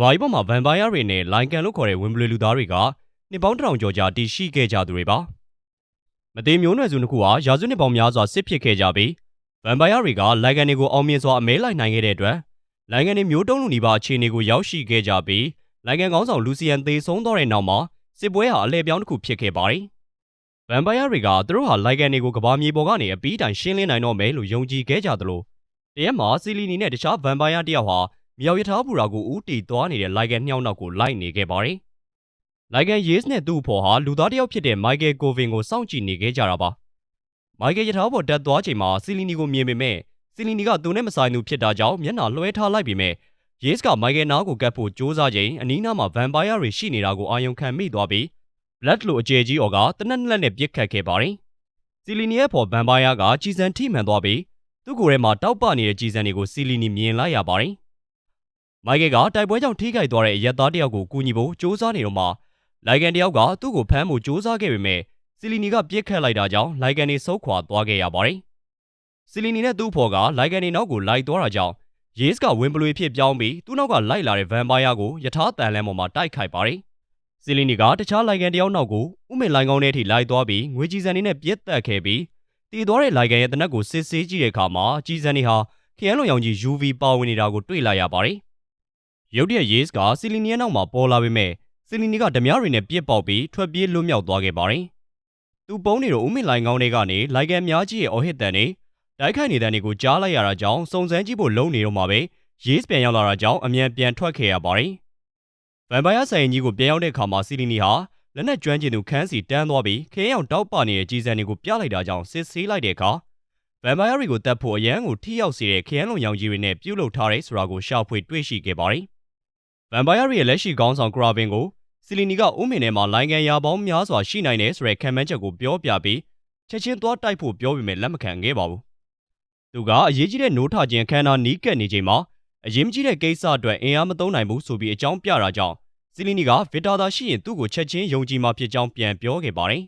ဘာကြီးပေါ်မှာဗန်ပိုင်ယာတွေနဲ့လိုင်ကန်လို့ခေါ်တဲ့ဝင်ဘလူလူသားတွေကနှစ်ပေါင်းတစ်ထောင်ကျော်ကြာတည်ရှိခဲ့ကြသူတွေပါမသေးမျိုးနွယ်စုတစ်ခုဟာရာစုနှစ်ပေါင်းများစွာစစ်ဖြစ်ခဲ့ကြပြီးဗန်ပိုင်ယာတွေကလိုင်ကန်တွေကိုအောင်မြင်စွာအမဲလိုက်နိုင်ခဲ့တဲ့အတွက်လိုင်ကန်တွေမျိုးတုံးလူနီးပါအခြေအနေကိုရောက်ရှိခဲ့ကြပြီးလိုင်ကန်ကောင်းဆောင်လူစီယန်သေဆုံးသွားတဲ့နောက်မှာစစ်ပွဲဟာအလဲပြောင်းတစ်ခုဖြစ်ခဲ့ပါတယ်ဗန်ပိုင်ယာတွေကသူတို့ဟာလိုင်ကန်တွေကိုကဘာမြေပေါ်ကနေအပီးတိုင်ရှင်းလင်းနိုင်တော့မယ်လို့ယုံကြည်ခဲ့ကြသလိုတရက်မှာစီလီနီနဲ့တခြားဗန်ပိုင်ယာတယောက်ဟာ မြောက်ရထားဘူရာကိုဦးတီသွားနေတဲ့လိုက်ကန်နှစ်ယောက်နောက်ကိုလိုက်နေခဲ့ပါတယ်။လိုက်ကန်ယေးစ်နဲ့သူ့အဖော်ဟာလူသားတစ်ယောက်ဖြစ်တဲ့မိုက်ကယ်ကိုဗင်ကိုစောင့်ကြည့်နေခဲ့ကြတာပါ။မိုက်ကယ်ရထားပေါ်တက်သွားချိန်မှာစီလီနီကိုမြင်ပေမဲ့စီလီနီကသူနဲ့မဆိုင်သူဖြစ်တာကြောင့်မျက်နှာလွှဲထားလိုက်ပေမဲ့ယေးစ်ကမိုက်ကယ်နားကိုကပ်ဖို့ကြိုးစားချိန်အနီးနားမှာဗန်ပိုင်ယာတွေရှိနေတာကိုအာရုံခံမိသွားပြီးဘလက်လိုအကျယ်ကြီးအော်ကတနက်နက်နဲ့ပြစ်ခတ်ခဲ့ပါတယ်။စီလီနီရဲ့ဖော်ဗန်ပိုင်ယာကကြီးစံထိမှန်သွားပြီးသူ့ကိုယ်ထဲမှာတောက်ပနေတဲ့ကြီးစံတွေကိုစီလီနီမြင်လိုက်ရပါတယ်။ မိုက်ကယ်ကတိုက်ပွဲကြောင့်ထိခိုက်သွားတဲ့အရက်သားတယောက်ကိုကူညီဖို့စူးစမ်းနေတော့မှလိုက်ကန်တယောက်ကသူ့ကိုဖမ်းဖို့စူးစမ်းခဲ့ပေမဲ့စီလီနီကပြစ်ခတ်လိုက်တာကြောင့်လိုက်ကန်နေဆုတ်ခွာသွားခဲ့ရပါတယ်။စီလီနီနဲ့သူ့ဖော်ကလိုက်ကန်နေနောက်ကိုလိုက်သွားတာကြောင့်ရေးစ်ကဝင်ပလွေဖြစ်ပြောင်းပြီးသူ့နောက်ကလိုက်လာတဲ့ဗမ်ပါယာကိုယထာတန်လန်းပေါ်မှာတိုက်ခိုက်ပါတယ်။စီလီနီကတခြားလိုက်ကန်တယောက်နောက်ကိုဥမင်လိုင်ကောင်းထဲထိလိုက်သွားပြီးငွေကြီးစံနေနဲ့ပြစ်တက်ခဲ့ပြီးတည်သွားတဲ့လိုက်ကန်ရဲ့တနက်ကိုစစ်ဆေးကြည့်တဲ့အခါမှာကြီးစံနေဟာခရမ်းလုံရောင်ကြီး UV ပါဝင်နေတာကိုတွေ့လာရပါတယ် ရုတ်တရက်ယေးစ်ကစီလီနီရဲ့နောက်မှာပေါ်လာပေမဲ့စီလီနီကဓမြတွေနဲ့ပြစ်ပေါက်ပြီးထွက်ပြေးလွတ်မြောက်သွားခဲ့ပါတယ်။သူပုံးနေတော့ဦးမင်လိုင်ကောင်းတွေကနေလိုက်ကန်များကြီးရဲ့အော်ဟစ်တန်တွေတိုက်ခိုက်နေတဲ့တွေကိုကြားလိုက်ရတာကြောင့်စုံစမ်းကြည့်ဖို့လုံနေတော့မှာပဲယေးစ်ပြန်ရောက်လာတာကြောင့်အမြန်ပြန်ထွက်ခဲ့ရပါတယ်။ဗန်ပိုင်ယာဆိုင်ကြီးကိုပြန်ရောက်တဲ့အခါမှာစီလီနီဟာလက်နက်ကျွမ်းကျင်သူခန်းစီတန်းသွားပြီးခင်းအောင်တောက်ပနေတဲ့ကြီးစံတွေကိုပြလိုက်တာကြောင့်စစ်ဆေးလိုက်တဲ့အခါဗန်ပိုင်ယာတွေကိုတတ်ဖို့အရန်ကိုထိရောက်စေတဲ့ခရမ်းလုံရောင်ကြီးတွေနဲ့ပြုတ်လုထားတဲ့ဆိုတာကိုရှာဖွေတွေ့ရှိခဲ့ပါတယ်။ ဗန်ပိုင်ယာရဲ့လက်ရှိခေါင်းဆောင်ကရာဗင်ကိုစီလီနီကဥမင်ထဲမှာလိုင်းကန်ရာပေါင်းများစွာရှိနိုင်တယ်ဆိုတဲ့ခံမှန်းချက်ကိုပြောပြပြီးချက်ချင်းသွားတိုက်ဖို့ပြောပေမဲ့လက်မခံခဲ့ပါဘူး။သူကအရေးကြီးတဲ့နိုးထခြင်းခန္ဓာနီးကပ်နေချိန်မှာအရေးမကြီးတဲ့ကိစ္စအတွက်အင်အားမသုံးနိုင်ဘူးဆိုပြီးအကြောင်းပြတာကြောင့်စီလီနီကဗီတာသာရှိရင်သူ့ကိုချက်ချင်းယုံကြည်မှဖြစ်ကြောင်းပြန်ပြောခဲ့ပါတယ်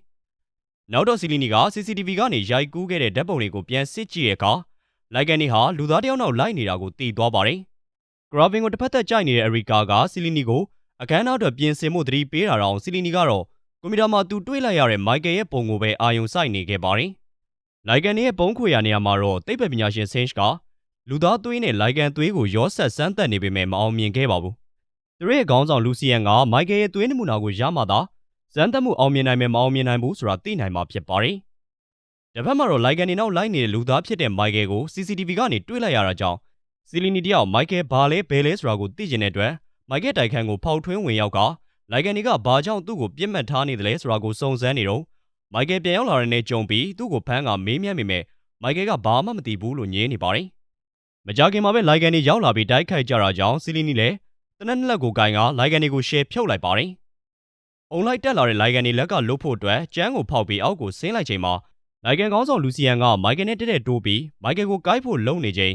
။နောက်တော့စီလီနီက CCTV ကနေရိုက်ကူးခဲ့တဲ့ဓာတ်ပုံတွေကိုပြန်စစ်ကြည့်တဲ့အခါလိုက်ကန်နီဟာလူသားတယောက်နောက်လိုက်နေတာကိုသိသွားပါတယ်။ ဂရာဗင်ကိုတစ်ဖက်သက်ကြိုက်နေတဲ့အရီကာကစီလီနီကိုအခမ်းအနားအတွက်ပြင်ဆင်မှုသတိပေးတာတော့စီလီနီကတော့ကွန်ပျူတာမှာသူတွေ့လိုက်ရတဲ့မိုက်ကယ်ရဲ့ပုံကိုပဲအာရုံစိုက်နေခဲ့ပါတယ်။လိုက်ကန်ရဲ့ပုံခွေရနေရာမှာတော့သိပ္ပံပညာရှင်ဆင်းချ်ကလူသားသွေးနဲ့လိုက်ကန်သွေးကိုရောဆက်စမ်းသပ်နေပေမဲ့မအောင်မြင်ခဲ့ပါဘူး။သူရဲ့ခေါင်းဆောင်လူစီယန်ကမိုက်ကယ်ရဲ့သွေးနမူနာကိုရမှသာစမ်းသပ်မှုအောင်မြင်နိုင်မယ်မအောင်မြင်နိုင်ဘူးဆိုတာသိနိုင်မှာဖြစ်ပါတယ်။တစ်ဖက်မှာတော့လိုက်ကန်နေနောက်လိုက်နေတဲ့လူသားဖြစ်တဲ့မိုက်ကယ်ကို CCTV ကနေတွေ့လိုက်ရတာကြောင့် စီလီနီတယောက်မိုက်ကယ်ဘာလဲဘယ်လဲဆိုတာကိုသိကျင်တဲ့အတွက်မိုက်ကယ်တိုက်ခန်းကိုဖောက်ထွင်းဝင်ရောက်ကလိုက်ကန်နီကဘာကြောင့်သူ့ကိုပြစ်မှတ်ထားနေတယ်လဲဆိုတာကိုစုံစမ်းနေတော့မိုက်ကယ်ပြန်ရောက်လာတဲ့နေ့ကြုံပြီးသူ့ကိုဖမ်းကမေးမြန်းမိမဲ့မိုက်ကယ်ကဘာမှမသိဘူးလို့ညင်းနေပါတယ်။မကြခင်မှာပဲလိုက်ကန်နီရောက်လာပြီးတိုက်ခိုက်ကြတာကြောင့်စီလီနီလည်းတနက်နှစ်လက်ကိုကင်ကလိုက်ကန်နီကိုရှယ်ဖြုတ်လိုက်ပါတယ်။အုံလိုက်တက်လာတဲ့လိုက်ကန်နီလက်ကလွတ်ဖို့အတွက်ကျန်းကိုဖောက်ပြီးအောက်ကိုဆင်းလိုက်ချိန်မှာလိုက်ကန်ကောင်းဆောင်လူစီယန်ကမိုက်ကယ်နဲ့တက်တဲ့တိုးပြီးမိုက်ကယ်ကိုကိုက်ဖို့လုံနေချိန်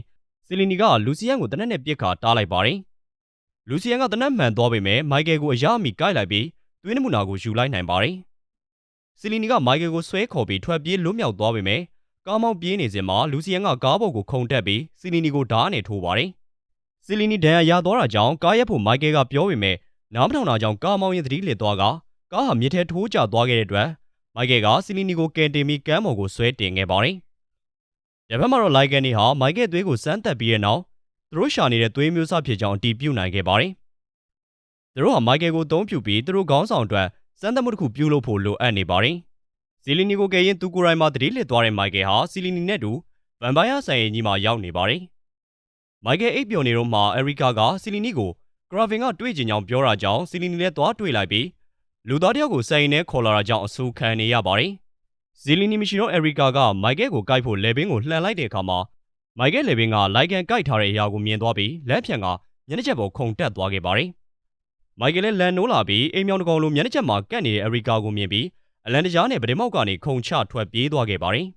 စီလီနီကလူစီယန်ကိုတနက်နဲ့ပြစ်ခါတားလိုက်ပါတယ်။လူစီယန်ကတနက်မှန်သွားပေမဲ့မိုက်ကယ်ကိုအရအမိကိုက်လိုက်ပြီးသွေးနမူနာကိုယူလိုက်နိုင်ပါတယ်။စီလီနီကမိုက်ကယ်ကိုဆွဲခေါ်ပြီးထွက်ပြေးလွတ်မြောက်သွားပေမဲ့ကားမောင်းပြေးနေစဉ်မှာလူစီယန်ကကားပေါ်ကိုခုန်တက်ပြီးစီလီနီကိုဓာတ်နဲ့ထိုးပါတယ်။စီလီနီဒဏ်ရာရသွားတာကြောင့်ကားရက်ဖို့မိုက်ကယ်ကပြောပေမဲ့နားမထောင်တာကြောင့်ကားမောင်းရင်သတိလစ်သွားကကားဟာမြစ်ထဲထိုးကျသွားခဲ့တဲ့အတွက်မိုက်ကယ်ကစီလီနီကိုကယ်တင်ပြီးကမ်းပေါ်ကိုဆွဲတင်ခဲ့ပါတယ်။။ ရဘက်မှာတော့လိုက်ကန်နေဟာမိုက်ကယ်သွေးကိုစမ်းသပ်ပြီးတဲ့နောက်သူတို့ရှာနေတဲ့သွေးမျိုးစားဖြစ်ကြောင်းအတည်ပြုနိုင်ခဲ့ပါတယ်။သူတို့ဟာမိုက်ကယ်ကိုအသုံးပြုပြီးသူတို့ခေါင်းဆောင်အတွက်စမ်းသပ်မှုတစ်ခုပြုလုပ်ဖို့လိုအပ်နေပါတယ်။ဇီလီနီကိုကယ်ရင်သူကိုယ်တိုင်မှတတိလစ်သွားတဲ့မိုက်ကယ်ဟာစီလီနီနဲ့တူဗန်ပိုင်ယာဆိုင်ရင်ကြီးမှာရောက်နေပါတယ်။မိုက်ကယ်အိပ်ပျော်နေတော့မှအရီကာကစီလီနီကိုဂရာဗင်ကတွေ့ကျင်ကြောင်းပြောတာကြောင့်စီလီနီလည်းသွားတွေ့လိုက်ပြီးလူသားတယောက်ကိုဆိုင်ရင်နဲ့ခေါ်လာတာကြောင့်အဆူခံနေရပါတယ် ဇီလီနီမီရှီနိုအရီကာကမိုက်ကယ်ကိုကိုက်ဖို့လေဘင်းကိုလှန်လိုက်တဲ့အခါမှာမိုက်ကယ်လေဘင်းကလိုက်ကန်ကိုက်ထားတဲ့အရာကိုမြင်သွားပြီးလက်ဖြံကမျက်နှာချက်ပေါ်ခုန်တက်သွားခဲ့ပါတယ်။မိုက်ကယ်လည်းလန်နိုးလာပြီးအိမ်မြောင်တကောင်လိုမျက်နှာချက်မှာကပ်နေတဲ့အရီကာကိုမြင်ပြီးအလန်တကြားနဲ့ဗဒင်းမောက်ကနေခုန်ချထွက်ပြေးသွားခဲ့ပါတယ်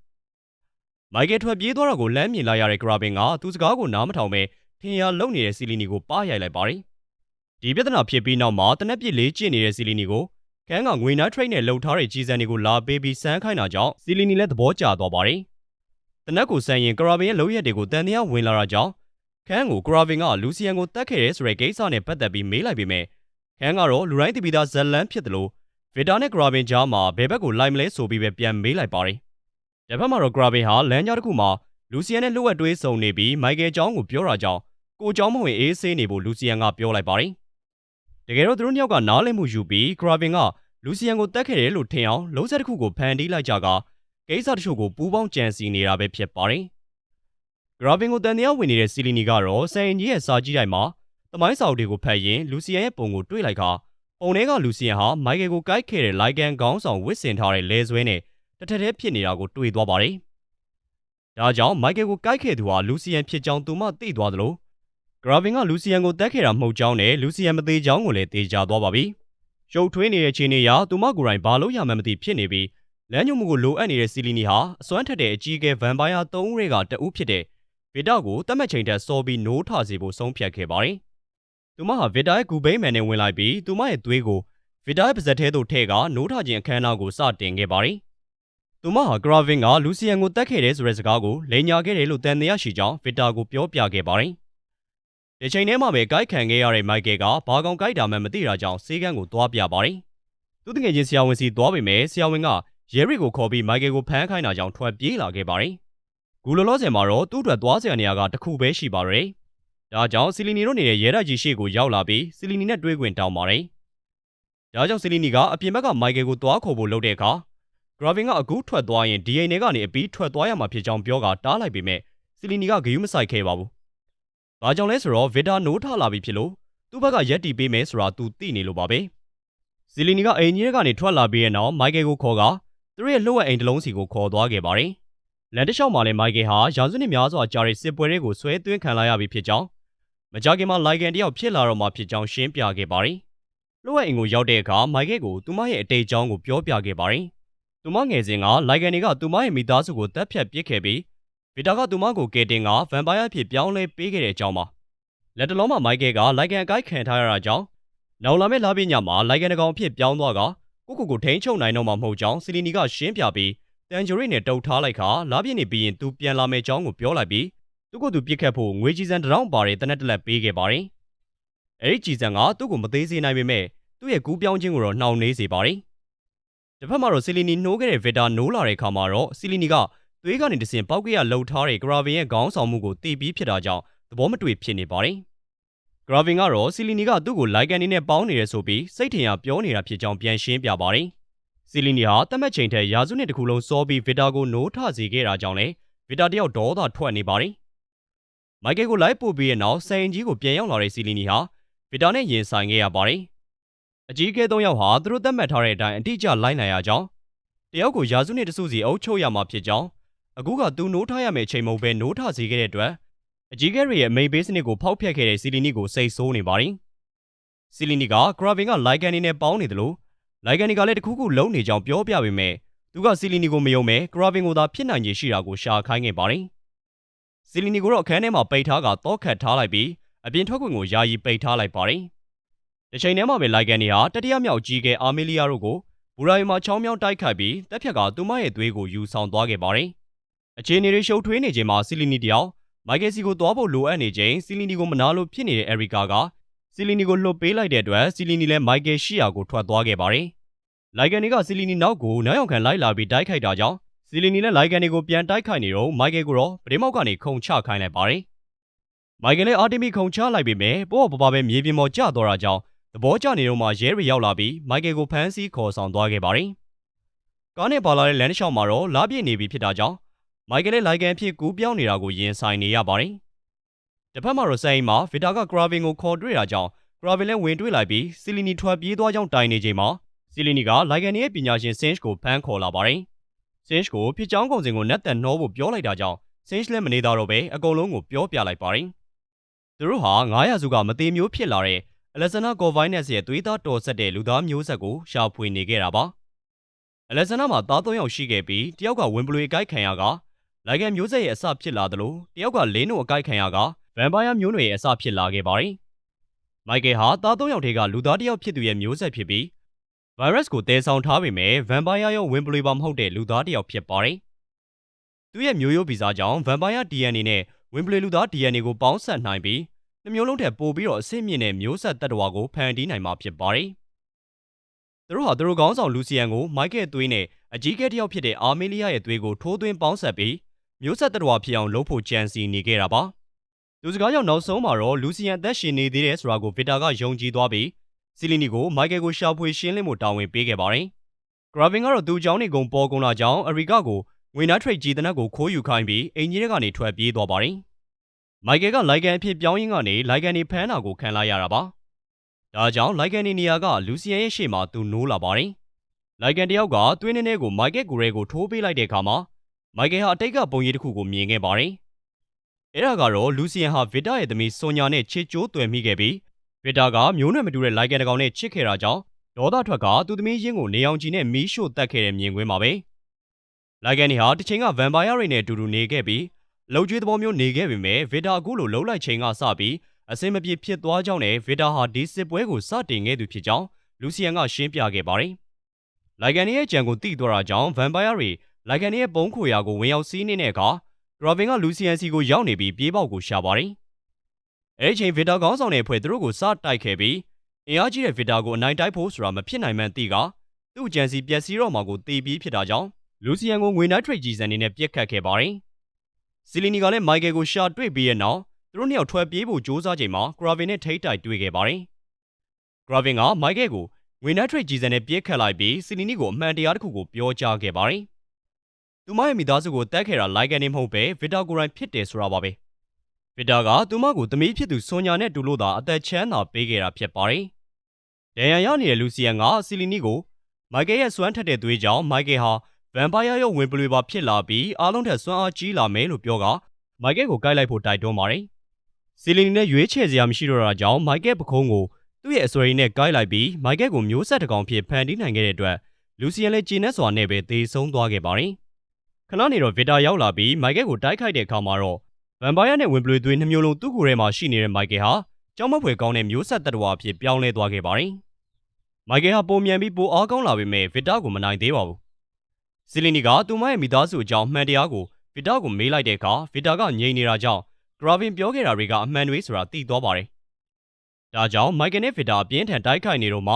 ။မိုက်ကယ်ထွက်ပြေးသွားတာကိုလမ်းမြင်လိုက်ရတဲ့ဂရာဘင်ကသူ့စကားကိုနားမထောင်ပဲထင်ရလုံနေတဲ့စီလီနီကိုပါရိုက်လိုက်ပါတယ်။ဒီပြဿနာဖြစ်ပြီးနောက်မှာတနက်ပြစ်လေးကျင့်နေတဲ့စီလီနီကို ခန်းကငွေနားထရိတ်နဲ့လှုပ်ထားတဲ့ကြီးစံတွေကိုလာပေးပြီးစမ်းခိုင်းတာကြောင့်စီလီနီလည်းသဘောကျသွားပါတယ်။တနက်ကိုဆန်ရင်ကရာဘင်ရဲ့လုံရက်တွေကိုတန်တရားဝင်လာတာကြောင့်ခန်းကိုဂရာဗင်ကလူစီယန်ကိုတတ်ခဲ့ရဲဆိုတဲ့ကိစ္စနဲ့ပတ်သက်ပြီးမေးလိုက်ပေမဲ့ခန်းကတော့လူတိုင်းသိပြီးသားဇက်လန်းဖြစ်တယ်လို့ဗီတာနဲ့ဂရာဗင်ကြားမှာဘယ်ဘက်ကိုလိုက်မလဲဆိုပြီးပဲပြန်မေးလိုက်ပါတယ်။တစ်ဖက်မှာတော့ဂရာဗင်ဟာလမ်းကြားတစ်ခုမှာလူစီယန်နဲ့လှုပ်ဝက်တွေးဆုံနေပြီးမိုက်ကယ်ကျောင်းကိုပြောတာကြောင့်ကိုကျောင်းမဝင်အေးဆေးနေဖို့လူစီယန်ကပြောလိုက်ပါတယ်။ တကယ်တော့သူတို့နှစ်ယောက်ကနားလည်မှုယူပြီးဂရာဗင်ကလူစီယန်ကိုတတ်ခဲ့တယ်လို့ထင်အောင်လုံးဆက်တစ်ခုကိုဖန်တီးလိုက်ကြကကိစ္စတချို့ကိုပူးပေါင်းကြံစီနေတာပဲဖြစ်ပါတယ်။ဂရာဗင်ကိုတန်တရားဝင်နေတဲ့စီလီနီကတော့ဆန်ရင်ကြီးရဲ့စာကြည့်တိုင်းမှာသမိုင်းစာအုပ်တွေကိုဖတ်ရင်လူစီယန်ရဲ့ပုံကိုတွေ့လိုက်ခါပုံထဲကလူစီယန်ဟာမိုက်ကယ်ကိုကိုက်ခဲ့တဲ့လိုက်ကန်ခေါင်းဆောင်ဝစ်စင်ထားတဲ့လဲဆွဲနဲ့တထက်ထဲဖြစ်နေတာကိုတွေ့သွားပါတယ်။ဒါကြောင့်မိုက်ကယ်ကိုကိုက်ခဲ့သူဟာလူစီယန်ဖြစ်ကြောင်းသူမှသိသွားသလို ဂရာဗင်ကလူစီယန်ကိုတက်ခဲ့တာမဟုတ်ကြောင်းနဲ့လူစီယန်မသေးကြောင်းကိုလည်းသိကြသွားပါပြီ။ရုပ်ထွေးနေတဲ့ခြေနေရသူမကိုယ်တိုင်ဘာလို့ရမှန်းမသိဖြစ်နေပြီးလမ်းညွှန်မှုကိုလိုအပ်နေတဲ့စီလီနီဟာအစွမ်းထက်တဲ့အကြီးအကဲဗမ်ပိုင်ယာ၃ဦးတွေကတအုပ်ဖြစ်တဲ့ဗီတာကိုတတ်မှတ်ချိန်ထက်စောပြီးနိုးထစေဖို့ဆုံးဖြတ်ခဲ့ပါတယ်။သူမဟာဗီတာရဲ့ဂူဘိန်းမန်နဲ့ဝင်လိုက်ပြီးသူမရဲ့သွေးကိုဗီတာရဲ့ပါဇက်ထဲသို့ထည့်ကနိုးထခြင်းအခမ်းအနားကိုစတင်ခဲ့ပါတယ်။သူမဟာဂရာဗင်ကလူစီယန်ကိုတတ်ခဲ့တယ်ဆိုတဲ့စကားကိုလိန်ညာခဲ့တယ်လို့တန်တရားရှိကြောင်းဗီတာကိုပြောပြခဲ့ပါတယ်။ ဒီချိန်ထဲမှာပဲကိုက်ခံခဲ့ရတဲ့မိုက်ကယ်ကဘာကောင်ကိုက်တာမှမသိတာကြောင့်စေကန်းကိုသွားပြပါတယ်။သူတငယ်ချင်းဆရာဝန်စီသွားပေမဲ့ဆရာဝန်ကရဲရီကိုခေါ်ပြီးမိုက်ကယ်ကိုဖမ်းခိုင်းတာကြောင့်ထွက်ပြေးလာခဲ့ပါတယ်။ဂူလောလောဆယ်မှာတော့သူ့အတွက်သွားစရာနေရာကတစ်ခုပဲရှိပါရယ်။ဒါကြောင့်စီလီနီတို့နေတဲ့ရဲတိုက်ကြီးရှေ့ကိုရောက်လာပြီးစီလီနီနဲ့တွေ့ခွင့်တောင်းပါတယ်။ဒါကြောင့်စီလီနီကအပြင်ဘက်ကမိုက်ကယ်ကိုသွားခေါ်ဖို့လုပ်တဲ့အခါဂရာဗင်ကအကူထွက်သွားရင် DNA ကနေအပြီးထွက်သွားရမှာဖြစ်ကြောင်းပြောကတားလိုက်ပေမဲ့စီလီနီကဂယုမဆိုင်ခဲ့ပါဘူး။ ဘာကြောင့်လဲဆိုတော့ဗီတာနိုးထလာပြီဖြစ်လို့သူ့ဘက်ကရက်တီပေးမယ်ဆိုတာသူသိနေလို့ပါပဲ။စီလီနီကအိမ်ကြီးကနေထွက်လာပြီးတဲ့နောက်မိုက်ကယ်ကိုခေါ်ကသူတို့ရဲ့လှုပ်ဝက်အိမ်တစ်လုံးစီကိုခေါ်သွားခဲ့ပါတယ်။လန်တလျှောက်မှာလည်းမိုက်ကယ်ဟာရာစုနှစ်များစွာကြာတဲ့စစ်ပွဲတွေကိုဆွဲသွင်းခံလာရပြီဖြစ်ကြောင်းမကြခင်မှာလိုက်ကန်တယောက်ဖြစ်လာတော့မှဖြစ်ကြောင်းရှင်းပြခဲ့ပါတယ်။လှုပ်ဝက်အိမ်ကိုရောက်တဲ့အခါမိုက်ကယ်ကိုသူမရဲ့အတိတ်အကြောင်းကိုပြောပြခဲ့ပါတယ်။သူမငယ်စဉ်ကလိုက်ကန်တွေကသူမရဲ့မိသားစုကိုတပ်ဖြတ်ပစ်ခဲ့ပြီး ဗီတာကသူမကိုကယ်တင်ကဗမ်ပိုင်ယာဖြစ်ပြောင်းလဲပေးခဲ့တဲ့အကြောင်းပါ။လက်တလုံးမှာမိုက်ကယ်ကလိုက်ကန်အကိုက်ခံထားရတာကြောင့်နောက်လာမယ့်လပြည့်ညမှာလိုက်ကန်တကောင်ဖြစ်ပြောင်းသွားကကိုကိုကိုထိန်းချုပ်နိုင်တော့မှာမဟုတ်ကြောင်းစီလီနီကရှင်းပြပြီးတန်ဂျရီနဲ့တုတ်ထားလိုက်ခါလာပြည့်နေပြီးရင်သူပြန်လာမယ့်ကြောင်းကိုပြောလိုက်ပြီးသူ့ကိုသူပြစ်ခတ်ဖို့ငွေကြီးစံတရောင်းပါတဲ့တနက်တလက်ပေးခဲ့ပါတယ်။အဲဒီကြီးစံကသူ့ကိုမသေးစေနိုင်ပေမဲ့သူ့ရဲ့ကူးပြောင်းခြင်းကိုတော့နှောင့်နှေးစေပါတယ်။တစ်ဖက်မှာတော့စီလီနီနှိုးခဲ့တဲ့ဗီတာနိုးလာတဲ့အခါမှာတော့စီလီနီက သွေးကနေတဆင်ပောက်ကရလှုပ်ထားတဲ့ဂရာဗင်ရဲ့ခေါင်းဆောင်မှုကိုတီးပြီးဖြစ်တာကြောင့်သဘောမတွေ့ဖြစ်နေပါတယ်။ဂရာဗင်ကတော့စီလီနီကသူ့ကိုလိုက်ကန်နေနဲ့ပေါင်းနေရဆိုပြီးစိတ်ထင်ရပြောနေတာဖြစ်ကြောင်းပြန်ရှင်းပြပါတယ်။စီလီနီဟာတတ်မှတ်ချိန်ထက်ရာစုနှစ်တစ်ခုလုံးစောပြီးဗီတာကိုနိုးထစေခဲ့တာကြောင့်လေဗီတာတယောက်ဒေါသထွက်နေပါတယ်။မိုက်ကယ်ကိုလိုက်ပို့ပြီးတဲ့နောက်စိုင်ကြီးကိုပြန်ရောက်လာတဲ့စီလီနီဟာဗီတာနဲ့ရင်ဆိုင်ခဲ့ရပါတယ်။အကြီးကဲသုံးယောက်ဟာသူတို့သတ်မှတ်ထားတဲ့အတိုင်းအတိအကျလိုက်နိုင်ရကြောင်းတယောက်ကိုရာစုနှစ်တစုစီအုပ်ချုပ်ရမှာဖြစ်ကြောင်း အခုကသူနိုးထားရမယ့်အချိန်မဟုတ်ဘဲနိုးထစေခဲ့တဲ့အတွက်အကြီးကဲတွေရဲ့အမိန်ပေးစနစ်ကိုဖောက်ဖျက်ခဲ့တဲ့စီလီနီကိုစိတ်ဆိုးနေပါတယ်။စီလီနီကဂရာဗင်ကလိုက်ကန်နေနဲ့ပေါင်းနေတယ်လို့လိုက်ကန်နီကလည်းတခုခုလုံးနေကြောင်းပြောပြပေမဲ့သူကစီလီနီကိုမယုံမဲဂရာဗင်ကိုသာဖြစ်နိုင်ခြေရှိတာကိုရှာခိုင်းခဲ့ပါတယ်။စီလီနီကိုတော့အခန်းထဲမှာပိတ်ထားကတော့ခတ်ထားလိုက်ပြီးအပြင်ထွက်ခွင့်ကိုယာယီပိတ်ထားလိုက်ပါတယ်။တစ်ချိန်တည်းမှာပဲလိုက်ကန်နီဟာတတိယမြောက်ကြီးကဲအာမေလီယာတို့ကိုဘူရာယီမှာချောင်းမြောင်းတိုက်ခိုက်ပြီးတက်ဖြတ်ကသူမရဲ့သွေးကိုယူဆောင်သွားခဲ့ပါတယ်။ အခြေအနေတွေရှုပ်ထွေးနေချိန်မှာစီလီနီတယောက်မိုက်ကယ်စီကိုသွားဖို့လိုအပ်နေချိန်စီလီနီကိုမနာလို့ဖြစ်နေတဲ့အဲရီကာကစီလီနီကိုလှုပ်ပေးလိုက်တဲ့အတွက်စီလီနီလည်းမိုက်ကယ်ရှိရာကိုထွက်သွားခဲ့ပါတယ်။လိုက်ကန်နီကစီလီနီနောက်ကိုနောက်ရောက်ခံလိုက်လာပြီးတိုက်ခိုက်တာကြောင့်စီလီနီလည်းလိုက်ကန်နီကိုပြန်တိုက်ခိုက်နေတော့မိုက်ကယ်ကိုတော့ပရိမောက်ကနေခုံချခိုင်းလိုက်ပါတယ်။မိုက်ကယ်လည်းအာတီမီခုံချလိုက်ပေမဲ့ပေါ့ပေါ့ပါပဲမြေပြင်ပေါ်ကျသွားတာကြောင့်သဘောကျနေတော့မှရဲရီရောက်လာပြီးမိုက်ကယ်ကိုဖမ်းဆီးခေါ်ဆောင်သွားခဲ့ပါတယ်။ကားနဲ့ပါလာတဲ့လမ်းတစ်လျှောက်မှာတော့လာပြည့်နေပြီဖြစ်တာကြောင့် မိုက်ကယ်လည်းလိုက်ကန်ဖြစ်ကူးပြောင်းနေတာကိုရင်ဆိုင်နေရပါတယ်။တစ်ဖက်မှာတော့ဆိုင်မှာဗီတာကဂရာဗင်ကိုခေါ်တွေ့တာကြောင့်ဂရာဗင်လည်းဝင်တွေ့လိုက်ပြီးစီလီနီထွက်ပြေးသွားကြောင်းတိုင်နေချိန်မှာစီလီနီကလိုက်ကန်ရဲ့ပညာရှင်ဆင်းရှ်ကိုဖမ်းခေါ်လာပါတယ်။ဆင်းရှ်ကိုဖြစ်ချောင်းကုန်စင်ကိုနက်တန်နှောဖို့ပြောလိုက်တာကြောင့်ဆင်းရှ်လည်းမနေတော့ပဲအကုန်လုံးကိုပြောပြလိုက်ပါတယ်။သူတို့ဟာ900စုကမသေးမျိုးဖြစ်လာတဲ့အလက်ဇန္ဒာကော်ဗိုင်းနက်စ်ရဲ့သွေးသားတော်ဆက်တဲ့လူသားမျိုးဆက်ကိုရှာဖွေနေခဲ့တာပါ။အလက်ဇန္ဒာမှာသား၃ယောက်ရှိခဲ့ပြီးတယောက်ကဝင်ပလွေကိုက်ခံရက လိုက်ကန်မျိုးဆက်ရဲ့အစဖြစ်လာသလိုတယောက်ကလင်းတို့အကိုက်ခံရကဗမ်ပါယာမျိုးနွယ်ရဲ့အစဖြစ်လာခဲ့ပါတယ်။မိုက်ကယ်ဟာသားသုံးယောက်ထဲကလူသားတစ်ယောက်ဖြစ်သူရဲ့မျိုးဆက်ဖြစ်ပြီးဗိုင်းရပ်စ်ကိုတည်ဆောင်ထားပေမဲ့ဗမ်ပါယာရောဝင်ပလွေပါမဟုတ်တဲ့လူသားတစ်ယောက်ဖြစ်ပါတယ်။သူ့ရဲ့မျိုးရိုးဗီဇကြောင့်ဗမ်ပါယာ DNA နဲ့ဝဝင်ပလေလူသား DNA ကိုပေါင်းစပ်နိုင်ပြီးနှမျိုးလုံးထက်ပိုပြီးတော့အဆင့်မြင့်တဲ့မျိုးဆက်တ attva ကိုဖန်တီးနိုင်မှာဖြစ်ပါတယ်။သူတို့ဟာသူတို့ကောင်းဆောင်လူစီယန်ကိုမိုက်ကယ်သွေးနဲ့အကြီးအကဲတစ်ယောက်ဖြစ်တဲ့အာမေလီယာရဲ့သွေးကိုထိုးသွင်းပေါင်းစပ်ပြီး မျိုးဆက်တ attva ဖြစ်အောင်လုပ်ဖို့ကြံစီနေခဲ့တာပါ။သူစကားကြောင့်နောက်ဆုံးမှာတော့လူစီယန်အသက်ရှင်နေသေးတယ်ဆိုတာကိုဗစ်တာကယုံကြည်သွားပြီးစီလီနီကိုမိုက်ကယ်ကိုရှာဖွေရှင်းလင်းဖို့တာဝန်ပေးခဲ့ပါတယ်။ဂရာဗင်ကတော့သူ့အကြောင်းနေကုန်ပေါ်ကုန်လာကြောင်းအရီကကိုငွေနားထရိတ်ကြီးတနက်ကိုခိုးယူခိုင်းပြီးအင်ဂျင်ထဲကနေထွက်ပြေးသွားပါတယ်။မိုက်ကယ်ကလိုက်ကန်အဖြစ်ပြောင်းရင်းကနေလိုက်ကန်နေဖမ်းတာကိုခံလိုက်ရတာပါ။ဒါကြောင့်လိုက်ကန်နေနေရာကလူစီယန်ရဲ့ရှေ့မှာသူနိုးလာပါတယ်။လိုက်ကန်တယောက်ကသွေးနေနေကိုမိုက်ကယ်ကိုရဲကိုထိုးပေးလိုက်တဲ့အခါမှာ မိုက်ကယ်ဟာအတိတ်ကပုံရိပ်တစ်ခုကိုမြင်ခဲ့ပါတယ်။အဲ့ဒါကတော့လူစီယန်ဟာဗစ်တာရဲ့သမီးဆွန်ညာနဲ့ချစ်ကျိုးတွယ်မိခဲ့ပြီးဗစ်တာကမျိုးနွယ်မတူတဲ့လိုက်ကန်တကောင်နဲ့ချစ်ခဲ့တာကြောင့်ဒေါသထွက်ကသူ့သမီးရင်းကိုနေအောင်ကြီးနဲ့မီးရှို့တက်ခဲ့တဲ့မြင်ကွင်းပါပဲ။လိုက်ကန်နေဟာတစ်ချိန်ကဗမ်ပါယာတွေနဲ့အတူတူနေခဲ့ပြီးလှုပ်ကြွေးသဘောမျိုးနေခဲ့ပေမဲ့ဗစ်တာအခုလိုလှုပ်လိုက်ချိန်ကစပြီးအစင်မပြေဖြစ်သွားကြောင်းနဲ့ဗစ်တာဟာဒီစစ်ပွဲကိုစတင်ခဲ့သူဖြစ်ကြောင်းလူစီယန်ကရှင်းပြခဲ့ပါတယ်။လိုက်ကန်ရဲ့ကြံကိုတိသွားတာကြောင့်ဗမ်ပါယာတွေ လိုက်ကန်ရဲ့ပုံးခွေရာကိုဝင်ရောက်စီးနေတဲ့အခါဂရာဗင်ကလူစီယန်စီကိုရောက်နေပြီးပြေးပေါက်ကိုရှာပါတယ်။အဲဒီချိန်ဗစ်တာကောင်းဆောင်တဲ့အဖွဲ့သူတို့ကိုစတိုက်ခဲ့ပြီးအင်အားကြီးတဲ့ဗစ်တာကိုအနိုင်တိုက်ဖို့ဆိုတာမဖြစ်နိုင်မှန်းသိကသူ့ကြံစီပျက်စီးတော့မှာကိုသိပြီးဖြစ်တာကြောင့်လူစီယန်ကိုငွေနိုက်ထရိတ်ကြီးစံနေနဲ့ပြစ်ခတ်ခဲ့ပါတယ်။စီလီနီကလည်းမိုက်ကယ်ကိုရှာတွေ့ပြီးတဲ့နောက်သူတို့နှစ်ယောက်ထွက်ပြေးဖို့ကြိုးစားချိန်မှာဂရာဗင်နဲ့ထိတ်တိုက်တွေ့ခဲ့ပါတယ်။ဂရာဗင်ကမိုက်ကယ်ကိုငွေနိုက်ထရိတ်ကြီးစံနဲ့ပြစ်ခတ်လိုက်ပြီးစီလီနီကိုအမှန်တရားတစ်ခုကိုပြောကြားခဲ့ပါတယ်။ သူမရဲ့မိသားစုကိုတတ်ခဲ့တာလိုက်ကန်နေမဟုတ်ပဲဗစ်တာကိုရိုင်းဖြစ်တယ်ဆိုတာပါပဲ။ဗစ်တာကသူမကိုသမီးဖြစ်သူဆွန်ညာနဲ့တူလို့သာအသက်ချမ်းသာပေးခဲ့တာဖြစ်ပါတယ်။ဒန်ရန်ရနေတဲ့လူစီယန်ကစီလီနီကိုမိုက်ကယ်ရဲ့စွမ်းထက်တဲ့သွေးကြောင့်မိုက်ကယ်ဟာဗမ်ပါယာရဲ့ဝင်ပလွေပါဖြစ်လာပြီးအားလုံးထက်စွမ်းအားကြီးလာမယ်လို့ပြောကမိုက်ကယ်ကိုကိုက်လိုက်ဖို့တိုက်တွန်းပါတယ်။စီလီနီနဲ့ရွေးချယ်စရာမရှိတော့တာကြောင့်မိုက်ကယ်ပခုံးကိုသူ့ရဲ့အစွဲရည်နဲ့ကိုက်လိုက်ပြီးမိုက်ကယ်ကိုမျိုးဆက်တကောင်ဖြစ်ဖန်တီးနိုင်ခဲ့တဲ့အတွက်လူစီယန်လည်းဂျင်းနဲ့စွာနဲ့ပဲသေဆုံးသွားခဲ့ပါတယ်။ ခဏနေတော့ဗစ်တာရောက်လာပြီးမိုက်ကယ်ကိုတိုက်ခိုက်တဲ့အခါမှာတော့ဗမ်ပါယာနဲ့ဝင်ပလွေသွေးနှမျိုးလုံးသူ့ကိုယ်ထဲမှာရှိနေတဲ့မိုက်ကယ်ဟာကြောက်မက်ဖွယ်ကောင်းတဲ့မျိုးဆက်တ attva အဖြစ်ပြောင်းလဲသွားခဲ့ပါတယ်။မိုက်ကယ်ဟာပုံမြန်ပြီးပိုအားကောင်းလာပေမဲ့ဗစ်တာကိုမနိုင်သေးပါဘူး။စီလီနီကသူမရဲ့မိသားစုအကြောင်းမှန်တရားကိုဗစ်တာကိုမေးလိုက်တဲ့အခါဗစ်တာကငြိမ်နေတာကြောင့်ဂရာဗင်ပြောခဲ့တာတွေကအမှန်တွေဆိုတာသိသွားပါတယ်။ဒါကြောင့်မိုက်ကယ်နဲ့ဗစ်တာအပြင်းထန်တိုက်ခိုက်နေတော့မှ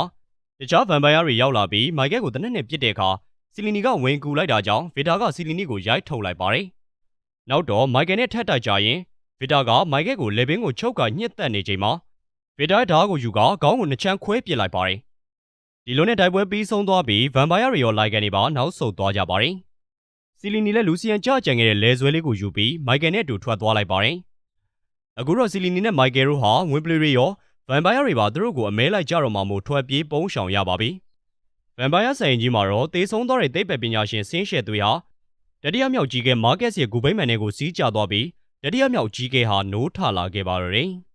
တခြားဗမ်ပါယာတွေရောက်လာပြီးမိုက်ကယ်ကိုတနက်နဲ့ပစ်တဲ့အခါ စီလီနီကဝင်ကူလိုက်တာကြောင့်ဗစ်တာကစီလီနီကိုရိုက်ထုတ်လိုက်ပါတယ်။နောက်တော့မိုက်ကယ်နဲ့ထပ်တိုက်ကြရင်ဗစ်တာကမိုက်ကယ်ကိုလေဘင်းကိုချုပ်ကညှစ်တက်နေချိန်မှာဗစ်တာဓာတ်ကိုယူကခေါင်းကိုနှစ်ချမ်းခွဲပစ်လိုက်ပါတယ်။ဒီလိုနဲ့တိုက်ပွဲပြီးဆုံးသွားပြီးဗမ်ပါယာတွေရောလိုက်ကန်တွေပါနောက်ဆုတ်သွားကြပါတယ်။စီလီနီလည်းလူစီယန်ကြကြံခဲ့တဲ့လဲဆွဲလေးကိုယူပြီးမိုက်ကယ်နဲ့အတူထွက်သွားလိုက်ပါတယ်။အခုတော့စီလီနီနဲ့မိုက်ကယ်တို့ဟာဝင်ပလီတွေရောဗမ်ပါယာတွေပါသူတို့ကိုအမဲလိုက်ကြတော့မှမို့ထွက်ပြေးပုန်းရှောင်ရပါပြီ။ ဗမ်ပါယာဆိုင်ကြီးမှာတော့တေဆုံးသွားတဲ့သိပ္ပံပညာရှင်ဆင်းရှယ်သွေးဟာတတိယမြောက်ကြီးကဲမားကက်စ်ရဲ့ဂူဘိမန်တွေကိုစီးကြသွားပြီးတတိယမြောက်ကြီးကဲဟာနိုးထလာခဲ့ပါတော့တယ်။